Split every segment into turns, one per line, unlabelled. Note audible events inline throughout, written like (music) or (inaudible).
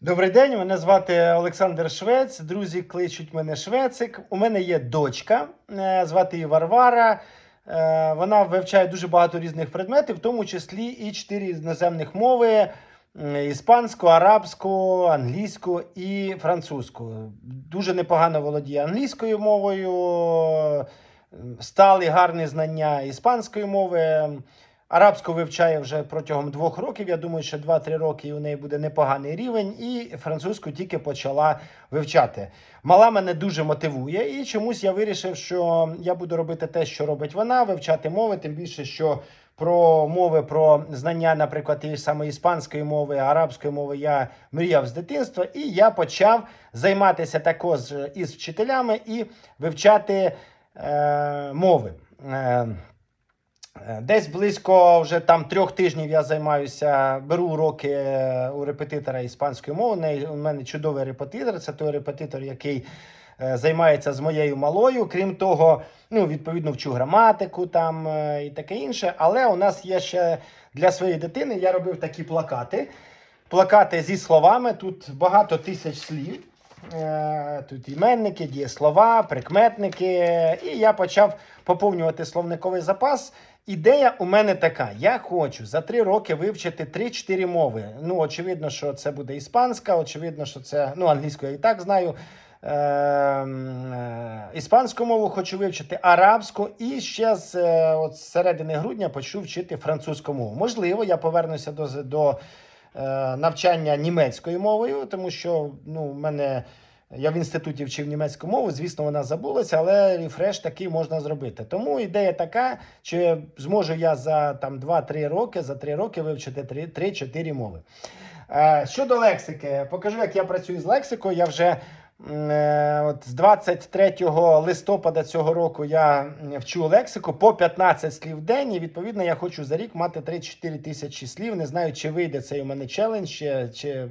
Добрий день, мене звати Олександр Швець. Друзі кличуть мене Швецик. У мене є дочка, е, звати її Варвара. Е, Вона вивчає дуже багато різних предметів, в тому числі і чотири іноземних мови: іспанську, арабську, англійську і французьку. Дуже непогано володіє англійською мовою, стали гарні знання іспанської мови. Арабську вивчає вже протягом двох років. Я думаю, що 2-3 роки у неї буде непоганий рівень, і французьку тільки почала вивчати. Мала мене дуже мотивує, і чомусь я вирішив, що я буду робити те, що робить вона, вивчати мови, тим більше, що про мови, про знання, наприклад, тієї ж самої іспанської мови, арабської мови я мріяв з дитинства, і я почав займатися також із вчителями і вивчати е, мови. Е, Десь близько вже там трьох тижнів я займаюся, беру уроки е, у репетитора іспанської мови. У мене чудовий репетитор. Це той репетитор, який е, займається з моєю малою. Крім того, ну відповідно вчу граматику там е, і таке інше. Але у нас є ще для своєї дитини. Я робив такі плакати. Плакати зі словами. Тут багато тисяч слів. Е, Тут іменники, дієслова, прикметники. І я почав поповнювати словниковий запас. Ідея у мене така: я хочу за три роки вивчити 3-4 мови. Ну, очевидно, що це буде іспанська, очевидно, що це ну, англійську я і так знаю. Е, е, іспанську мову хочу вивчити, арабську, і ще з е, от середини грудня почну вчити французьку мову. Можливо, я повернуся до, до е, навчання німецькою мовою, тому що ну, в мене. Я в інституті вчив німецьку мову, звісно, вона забулася, але рефреш такий можна зробити. Тому ідея така, чи зможу я за там 2-3 роки, за 3 роки вивчити 3 3-4 мови. Е, щодо лексики, покажу, як я працюю з лексикою. Я вже е, от з 23 листопада цього року я вчу лексику по 15 слів в день. І відповідно я хочу за рік мати 3-4 тисячі слів. Не знаю, чи вийде цей у мене челендж, чи,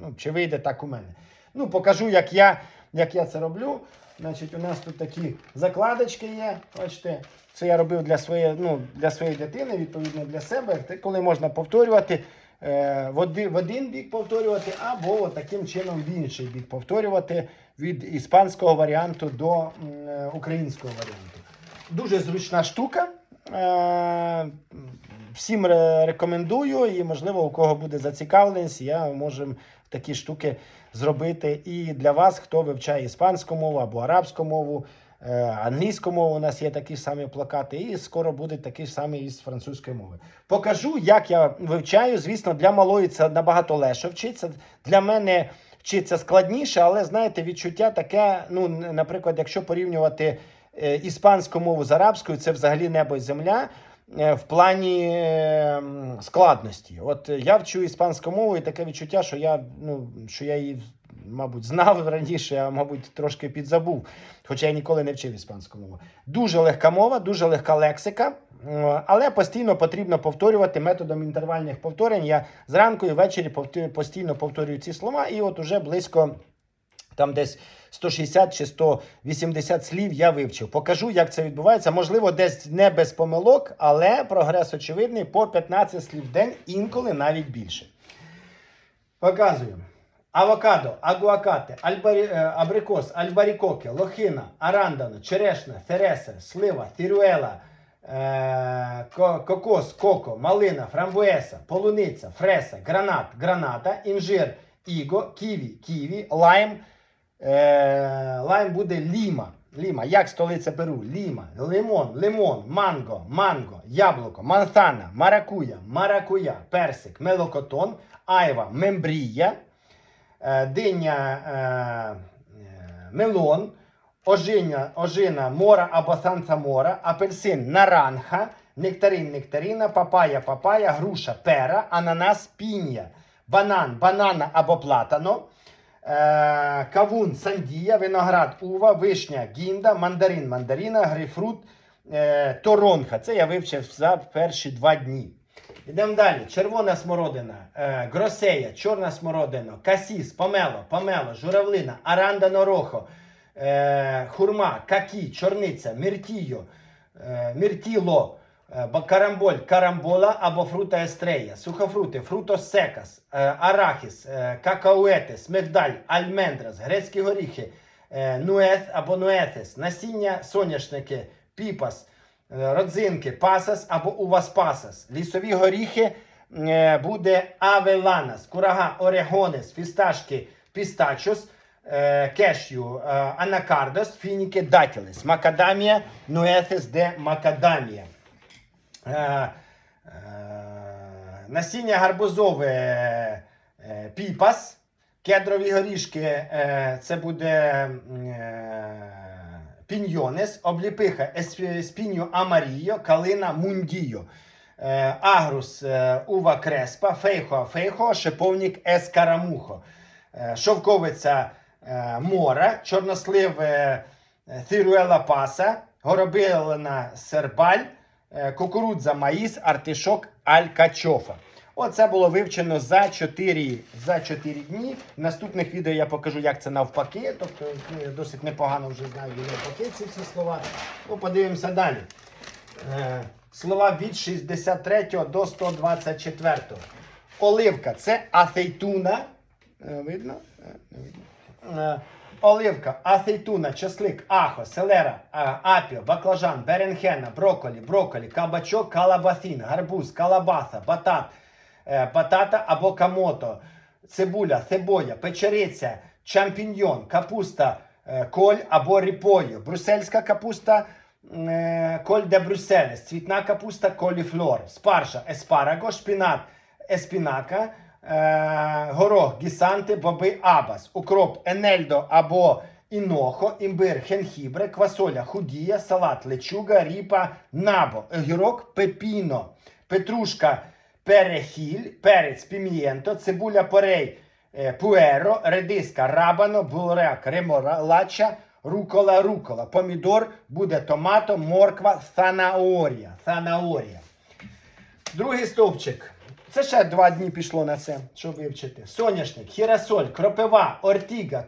ну, чи вийде так у мене. Ну, покажу, як я, як я це роблю. Значить, у нас тут такі закладочки є. Бачите, це я робив для своєї, ну, для своєї дитини, відповідно для себе. Коли можна повторювати е, в, один, бік повторювати, або таким чином в інший бік повторювати від іспанського варіанту до е, українського варіанту. Дуже зручна штука. Е, всім рекомендую, і можливо, у кого буде зацікавленість, я можемо такі штуки зробити і для вас, хто вивчає іспанську мову або арабську мову, е, англійську мову. У нас є такі самі плакати, і скоро будуть такі ж самі із французької мови. Покажу, як я вивчаю. Звісно, для малої це набагато легше вчиться. Для мене вчиться складніше, але знаєте, відчуття таке. Ну, наприклад, якщо порівнювати е, іспанську мову з арабською, це взагалі небо і земля. Е, В плані е, складності. От я вчу іспанську мову, і таке відчуття, що я, ну, що я її, мабуть, знав (laughs) раніше, а мабуть, трошки підзабув. Хоча я ніколи не вчив іспанську мову. Дуже легка мова, дуже легка лексика, але постійно потрібно повторювати методом інтервальних повторень. Я зранку і ввечері постійно повторюю ці слова, і от уже близько там десь 160 чи 180 слів я вивчив. Покажу, як це відбувається. Можливо, десь не без помилок, але прогрес очевидний по 15 слів в день, інколи навіть більше. Показую. Авокадо, агуакате, альбарі, е, абрикос, альбарікоке, лохина, арандано, черешня, фереса, слива, тірюела, е, кокос, коко, малина, фрамбуеса, полуниця, фреса, гранат, граната, інжир, іго, ківі, ківі, лайм. Е, лайм буде ліма. Ліма, як столиця Перу? Ліма, лимон, лимон, манго, манго, яблуко, манзана, маракуя, маракуя, персик, мелокотон, айва, мембрія, е, диня, е, е, мелон, ожиня, ожина, мора або санса-мора, апельсин, наранха, нектарин, нектарина, папая, папая, груша, пера, ананас, піння, банан, банана або платано, кавун, сандія, виноград, ува, вишня, гінда, мандарин, мандарина, грейпфрут, е, торонха. Це я вивчив за перші два дні. Йдемо далі. Червона смородина, е, гросея, чорна смородина, касіс, помело, помело, журавлина, арандано рохо, е, хурма, какі, чорниця, е, міртіло, Е, Карамболь, карамбола або фрута естрея, сухофрути, фрутос секас, е, арахіс, е, какауетес, мигдаль, альмендрас, грецькі горіхи, е, нует або нуетес, насіння соняшники, піпас, е, родзинки, пасас або уваспасас, лісові горіхи е, буде авеланас, курага, орегонес, фісташки, пістачос, е, кешю, е, анакардос, фініки, датілес, макадамія, нуетес де макадамія. Е, е, насіння гарбузове е, піпас, кедрові горішки це буде піньйонес, обліпиха есп- спіньо амарійо, калина мундіо. Агрус ува креспа, фейхо фейхо, шиповник ескарамухо. Шовковиця мора, чорнослив Тируела паса, горобилина сербаль, кукурудза маїс, артишок алькачофа. Оце було вивчено за 4, за 4 дні. В наступних відео я покажу, як це навпаки. Тобто я досить непогано вже знаю навпаки ці всі слова. Ну, подивимося далі. Е, слова від 63 до 124. Оливка це афейтуна. Е, Видно? Е, не видно. Оливка, афейтуна, часлик, ахо, селера, апіо, баклажан, беренхена, броколі, броколі, кабачок, калабасін, гарбуз, калабаса, батат, е, батата або камото, цибуля, цибоя, печериця, чампіньйон, капуста, е, коль або ріпою, брусельська капуста, е, коль де брюсселес, цвітна капуста, коліфлор, спаржа, еспараго, шпінат, еспінака, е, горох, гісанти, боби, абас, укроп, енельдо або інохо, імбир, хенхібре, квасоля, худія, салат, лечуга, ріпа, набо, огірок, пепіно, петрушка, перехіль, перець, пімієнто, цибуля, порей, е, пуеро, редиска, рабано, буряк, реморача, рукола, рукола, помідор, буде томато, морква, санаорія. санаорія. Другий стовпчик. Це ще два дні пішло на це, щоб вивчити. Соняшник, хірасоль, кропива, ортіга,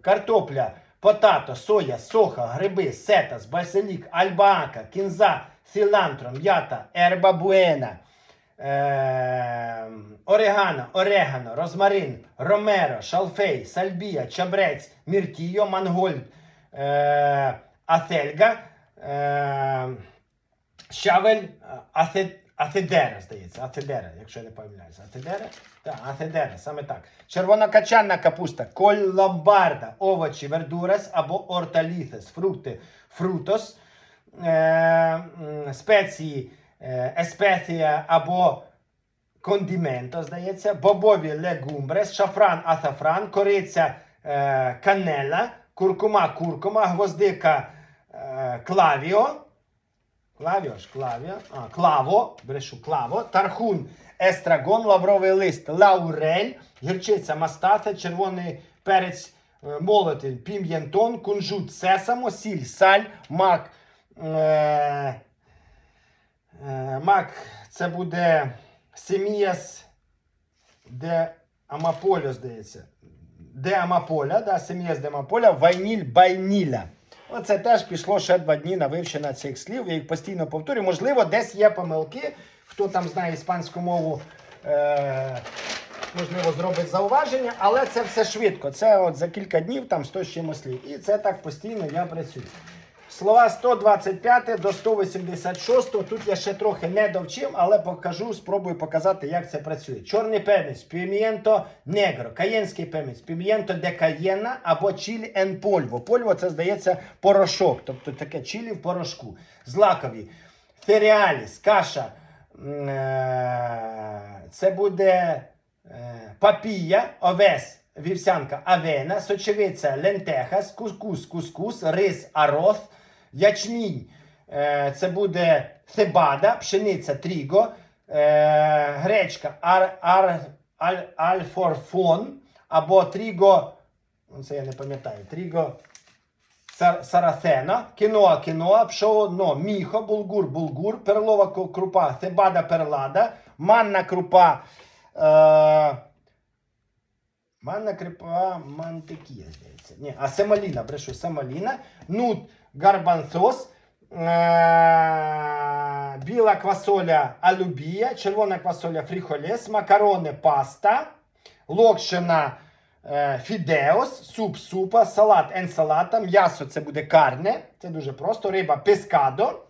картопля, потато, соя, соха, гриби, сетас, базилік, альбаака, кінза, сілантро, м'ята, ерба буена, е, орегано, орегано, розмарин, ромеро, шалфей, сальбія, чабрець, міртійо, мангольд, е, ательга, е, Щавель Асе- Атедера, здається, Атедера, якщо я не помиляюся. Атедера? Так, Атедера, саме так. Червонокачанна капуста, коль ломбарда, овочі, вердурас або орталіфес, фрукти, фрутос, е, спеції, е, або кондименто, здається, бобові легумбрес, шафран, асафран, кориця, е, канела, куркума, куркума, гвоздика, е, клавіо, Клавіо ж, клавіо, а, клаво, брешу клаво, тархун, естрагон, лавровий лист, лаурель, гірчиця, мастафа, червоний перець е, молотий, пім'єнтон, кунжут, сесамо, сіль, саль, мак. Е, е, мак це буде семіяс де Амаполя, здається. Де Амаполя, да, семіяс де Амаполя, вайніль байніля. Оце теж пішло ще два дні на вивчення цих слів. Я їх постійно повторюю. Можливо, десь є помилки. Хто там знає іспанську мову, е- можливо, зробить зауваження, але це все швидко. Це от за кілька днів там 100 з чимось слів. І це так постійно я працюю. Слова 125 до 186. Тут я ще трохи не довчив, але покажу, спробую показати, як це працює. Чорний перець, пімієнто негро, каєнський перець, пімієнто де каєна або чілі ен польво. Польво це здається порошок, тобто таке чілі в порошку. Злакові, феріаліс, каша. е, Це буде е, папія, овес, вівсянка, авена, сочевиця, лентехас, кускус, кускус, рис, арос, ячмінь. Е, Це буде цебада, пшениця, тріго, е, гречка, ар, ар, аль, альфорфон або тріго, ну, це я не пам'ятаю, тріго Сар- Сарасена, кіноа, кіноа, пшоно, міхо, булгур, булгур, перлова крупа, цебада, перлада, манна крупа, е, манна крупа, мантикія, здається. Ні, а семаліна, брешу, семаліна, нут, гарбанцос, е, біла квасоля алюбія, червона квасоля фріхолес, макарони паста, локшина е, фідеос, суп супа, салат енсалата, м'ясо це буде карне, це дуже просто, риба пескадо,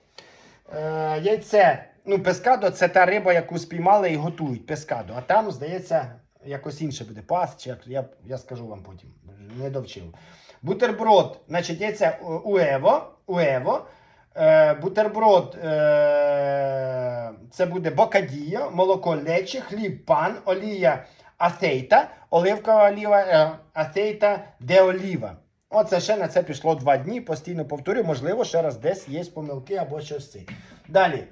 е, яйце. Ну, пескадо це та риба, яку спіймали і готують. Пескадо. А там, здається, якось інше буде. Пас, чи як, я, я скажу вам потім. Не довчив. Бутерброд, значить, яйце у- уево. уево. Е, бутерброд е, це буде бокадіо, молоко лечі, хліб пан, олія асейта, оливкова оліва, е, асейта де оліва. Оце ще на це пішло два дні. Постійно повторюю, можливо, ще раз десь є помилки або щось це. Далі,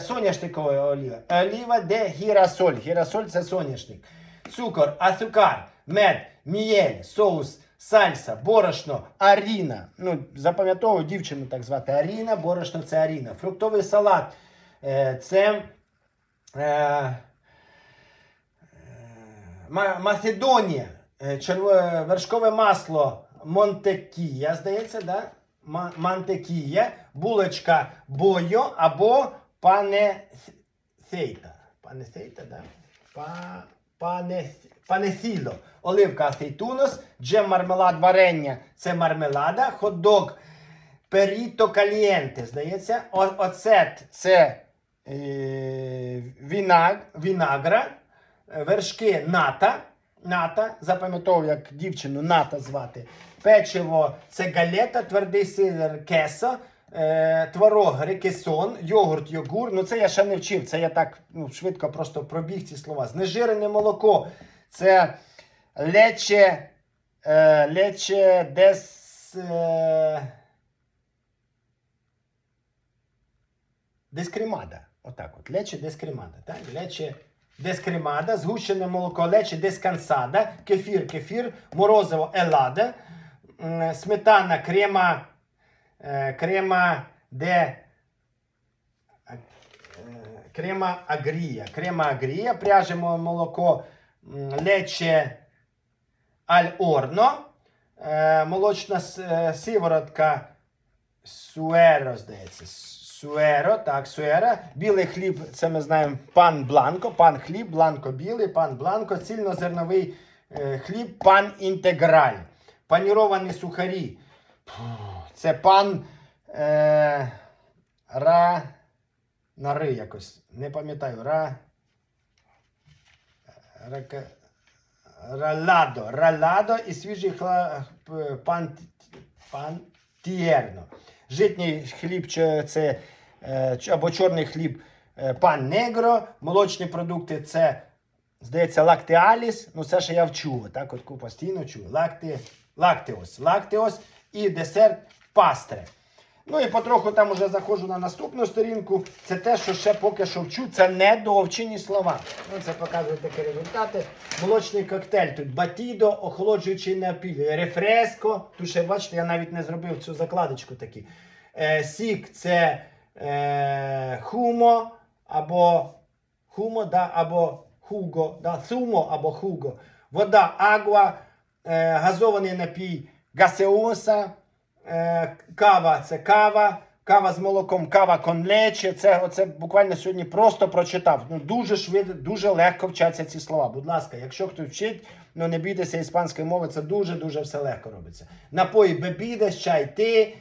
соняшникова олія. Оліва де гірасоль. Гірасоль це соняшник. Цукор, ацукар, мед, мієль, соус, сальса, борошно, аріна. Ну, запам'ятовую дівчину так звати Аріна, борошно це аріна. Фруктовий салат. Е, це. Е, Ма- Македонія, е, вершкове масло Монтекія, здається, да? Мантекія, булочка Бойо або панесейта. Панесейта, да? Па, панесіло. Оливка асейтунос, джем мармелад варення це мармелада, хот-дог періто калієнте, здається. Оцет це е, вінаг, вінагра, вершки ната. Ната, запам'ятовую, як дівчину ната звати. Печиво це галета, твердий сир кесо, е, творог рекесон, йогурт, йогур. Ну це я ще не вчив. Це я так ну, швидко просто пробіг ці слова. Знежирене молоко. Це лече, е, лече дес. Е, Дескремада. Отак от. Лече дескремада. Так? Лече дескремада, згущене молоко, лече дескансада, кефір, кефір, морозиво елада, сметана, крема, крема де. е, Крема агрія. Крема агрія, пряжемо молоко, лече аль орно, е, молочна е, сиворотка Суеро, здається. Суеро, так, суеро. Білий хліб, це ми знаємо пан Бланко, пан хліб, бланко білий, пан Бланко, цільнозерновий е, хліб, пан інтеграль. Паніровані сухарі. Фу, Це пан е, ра. На ри якось. Не пам'ятаю. Ра. Рака, раладо. Раладо і свіжий хла, пан, пан тієрно. Житній хліб це е, або чорний хліб е, пан негро, молочні продукти це, здається, лактеаліс. Ну, це ще я вчу. Так, от постійно чую. Лакте, лактеос. Лактеос і десерт пастре. Ну і потроху там уже заходжу на наступну сторінку. Це те, що ще поки що вчу, це недовчені слова. Ну, це показує такі результати. Молочний коктейль тут батідо, охолоджуючий напій, рефреско. Тут ще, бачите, я навіть не зробив цю закладочку такі. Е, сік це е, хумо або хумо, да, або хуго, да, сумо або хуго. Вода агва, е, газований напій гасеоса. Е, кава це кава, кава з молоком, кава конлече. Це оце буквально сьогодні просто прочитав. Ну дуже швидко, дуже легко вчаться ці слова. Будь ласка, якщо хтось вчить, ну не бійтеся іспанської мови, це дуже дуже все легко робиться. Напої бебідес, чай ти,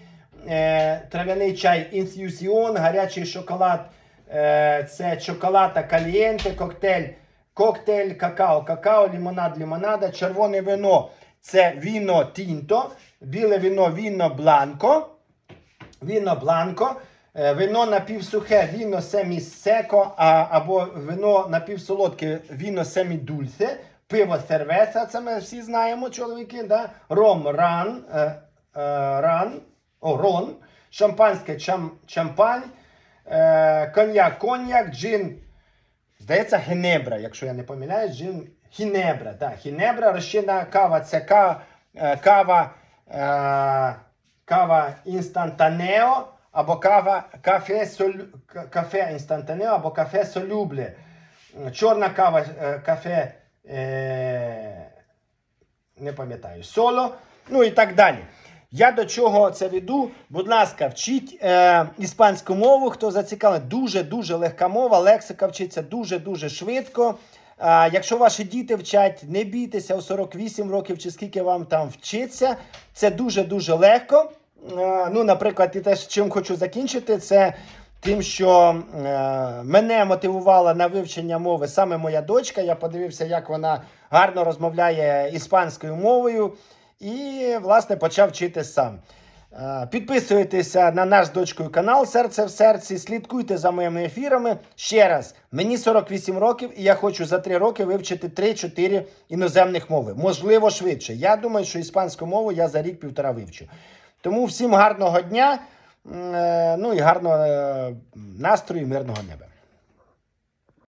е, трав'яний чай інфюзіон, гарячий шоколад. Е, це чоколата калієнте, коктейль, коктейль, какао, какао, лімонад, лімонада, червоне вино це віно тінто, біле віно віно бланко, віно бланко, е, вино напівсухе, віно семісеко, а, або вино напівсолодке, віно семідульсе, пиво сервеса, це ми всі знаємо, чоловіки, да? ром ран, е, е, ран, о, рон, шампанське чам, чампань, е, коньяк, коньяк, джин, Здається, генебра, якщо я не помиляюсь, джин хінебра. Да, хінебра, розчинна кава це е, кава, е, кава інстантанео або кава кафе, соль, кафе інстантанео або кафе солюбле. Чорна кава, е, кафе, е, не пам'ятаю, соло, ну і так далі. Я до чого це веду? Будь ласка, вчіть е, іспанську мову, хто зацікавлений. Дуже-дуже легка мова, лексика вчиться дуже-дуже швидко. А, якщо ваші діти вчать, не бійтеся у 48 років чи скільки вам там вчиться, це дуже-дуже легко. Е, ну, наприклад, і теж чим хочу закінчити, це тим, що е, мене мотивувала на вивчення мови саме моя дочка. Я подивився, як вона гарно розмовляє іспанською мовою, і, власне, почав вчити сам. Е, Підписуйтеся на наш дочкою канал Серце в серці. Слідкуйте за моїми ефірами. Ще раз, мені 48 років, і я хочу за 3 роки вивчити 3-4 іноземних мови. Можливо, швидше. Я думаю, що іспанську мову я за рік-півтора вивчу. Тому всім гарного дня, е, ну і гарного е, настрою, мирного неба.